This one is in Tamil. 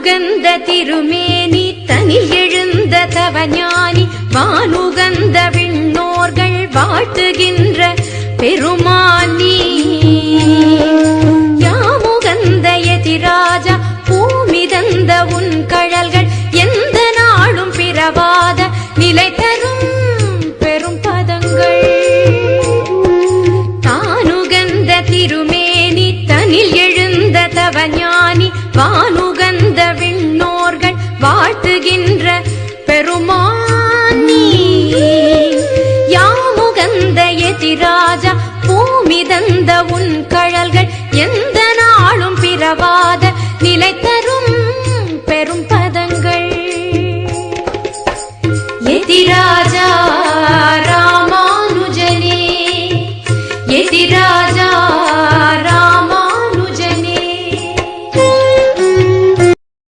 வானுகந்த திருமேனி தனில் எழுந்த தவஞானி வானுகந்த விண்ணோர்கள் வாழ்த்துகின்ற பெருமானி யாமுகந்த எதிராஜா பூமி தந்த உன் கழல்கள் எந்த நாளும் பிறவாத நிலை தரும் பெரும் பதங்கள். தானுகந்த திருமேனி தனில் எழுந்த தவஞானி வானு வாழ்த்துகின்ற பெருமானி. யாமுகந்த எதிராஜா பூமிதந்த உன் கழல்கள் எந்த நாளும் பிறவாத